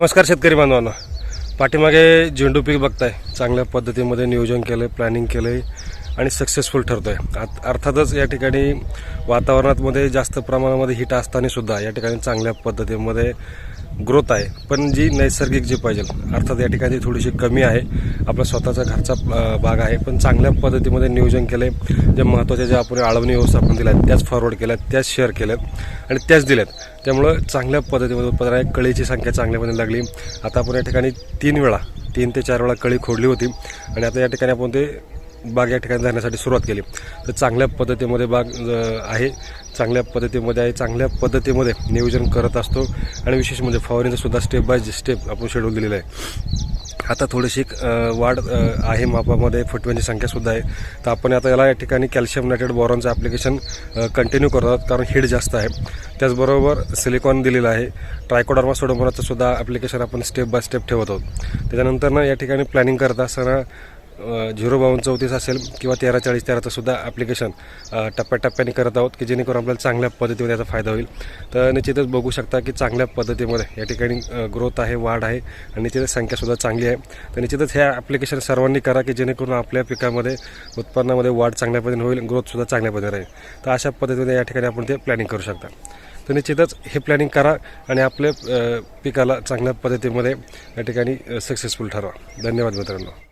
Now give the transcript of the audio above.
नमस्कार शेतकरी बांधवांना. पाठीमागे झेंडू पीक बघताय. चांगल्या पद्धतीमध्ये नियोजन केलं प्लॅनिंग केलं आहे आणि सक्सेसफुल ठरतोय. आत- अर्थातच या ठिकाणी वातावरणामध्ये जास्त प्रमाणामध्ये हिट असताना सुद्धा या ठिकाणी चांगल्या पद्धतीमध्ये ग्रोथ आहे. पण जी नैसर्गिक जी पाहिजे अर्थात या ठिकाणी थोडीशी कमी आहे. आपला स्वतःचा घरचा भाग आहे. पण चांगल्या पद्धतीमध्ये नियोजन केलं आहे जे महत्त्वाच्या ज्या आपण आळवणी व्यवस्थापन दिल्या त्याच फॉरवर्ड केल्यात त्याच शेअर केल्यात आणि त्याच दिल्यात. त्यामुळं चांगल्या पद्धतीमध्ये उत्पादन आहे. कळीची संख्या चांगल्यामध्ये लागली. आता आपण या ठिकाणी तीन वेळा तीन ते चार वेळा कळी खोडली होती. आणि आता या ठिकाणी आपण ते बाग या ठिकाणी जाण्यासाठी सुरुवात केली. तर चांगल्या पद्धतीमध्ये बाग आहे. चांगल्या पद्धतीमध्ये आहे. चांगल्या पद्धतीमध्ये नियोजन करत असतो. आणि विशेष म्हणजे फवारणीचं सुद्धा स्टेप बाय स्टेप आपण शेड्यूल दिलेलं आहे. आता थोडीशी वाढ आहे मापामध्ये. फुटव्यांची संख्यासुद्धा आहे. तर आपण आता याला या ठिकाणी कॅल्शियम नायट्रेट बॉरॉनचं ॲप्लिकेशन कंटिन्यू करत आहोत. कारण हीड जास्त आहे. त्याचबरोबर सिलिकॉन दिलेलं आहे. ट्रायकोडर्मा सोडोमोनाचं सुद्धा ॲप्लिकेशन आपण स्टेप बाय स्टेप ठेवत आहोत. त्याच्यानंतर ना या ठिकाणी प्लॅनिंग करत असताना झिरो बावन्न चौतीस असेल किंवा तेरा चाळीस तेराचं सुद्धा ॲप्लिकेशन टप्प्याटप्प्याने करत आहोत की जेणेकरून आपल्याला चांगल्या पद्धतीमध्ये याचा फायदा होईल. तर निश्चितच बघू शकता की चांगल्या पद्धतीमध्ये या ठिकाणी ग्रोथ आहे वाढ आहे आणि निश्चितच संख्यासुद्धा चांगली आहे. तर निश्चितच हे ॲप्लिकेशन सर्वांनी करा की जेणेकरून आपल्या पिकामध्ये उत्पन्नामध्ये वाढ चांगल्या पद्धतीने होईल ग्रोथसुद्धा चांगल्या पद्धतीने राहील. तर अशा पद्धतीने या ठिकाणी आपण ते प्लॅनिंग करू शकता. तर निश्चितच हे प्लॅनिंग करा आणि आपल्या पिकाला चांगल्या पद्धतीमध्ये या ठिकाणी सक्सेसफुल ठरवा. धन्यवाद मित्रांनो.